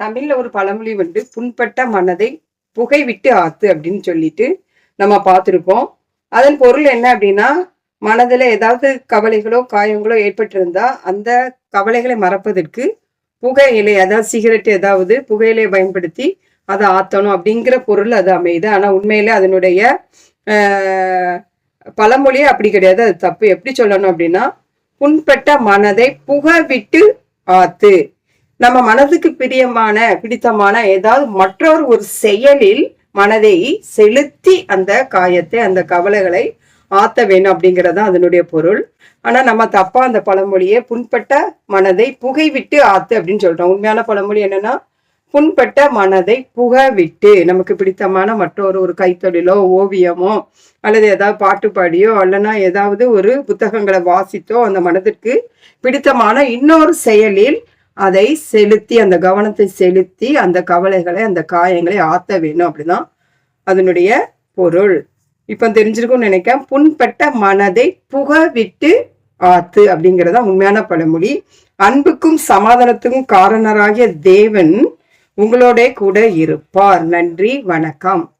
தமிழ்ல ஒரு பழமொழி வந்து புண்பட்ட மனதை புகை விட்டு ஆத்து அப்படின்னு சொல்லிட்டு நம்ம பார்த்துருப்போம். அதன் பொருள் என்ன அப்படின்னா மனதில் ஏதாவது கவலைகளோ காயங்களோ ஏற்பட்டிருந்தா அந்த கவலைகளை மறப்பதற்கு புகையிலை அதாவது சிகரெட் ஏதாவது புகையிலை பயன்படுத்தி அதை ஆத்தணும் அப்படிங்கிற பொருள் அது அமையுது. ஆனால் உண்மையில அதனுடைய பழமொழியே அப்படி கிடையாது. அது தப்பு. எப்படி சொல்லணும் அப்படின்னா புண்பட்ட மனதை புகை விட்டு ஆத்து. நம்ம மனதுக்கு பிரியமான பிடித்தமான ஏதாவது மற்றொரு ஒரு செயலில் மனதை செலுத்தி அந்த காயத்தை அந்த கவலைகளை ஆத்த வேணும் அப்படிங்கிறது தான் அதனுடைய பொருள். ஆனா நம்ம தப்பா அந்த பழமொழியை புண்பட்ட மனதை புகை விட்டு ஆத்து அப்படின்னு சொல்றோம். உண்மையான பழமொழி என்னன்னா புண்பட்ட மனதை புக விட்டு நமக்கு பிடித்தமான மற்றொரு ஒரு கைத்தொழிலோ ஓவியமோ அல்லது ஏதாவது பாட்டு பாடியோ அல்லனா ஏதாவது ஒரு புத்தகங்களை வாசித்தோ அந்த மனதிற்கு பிடித்தமான இன்னொரு செயலில் அதை செலுத்தி அந்த கவனத்தை செலுத்தி அந்த கவலைகளை அந்த காயங்களை ஆத்த வேணும் அப்படிதான் அதனுடைய பொருள். இப்போ தெரிஞ்சிருக்கும்னு நினைக்கிறேன். புண்பட்ட மனதை புக விட்டு ஆத்து அப்படிங்கிறதா உண்மையான பழமொழி. அன்புக்கும் சமாதானத்துக்கும் காரணராகிய தேவன் உங்களோட கூட இருப்பார். நன்றி வணக்கம்.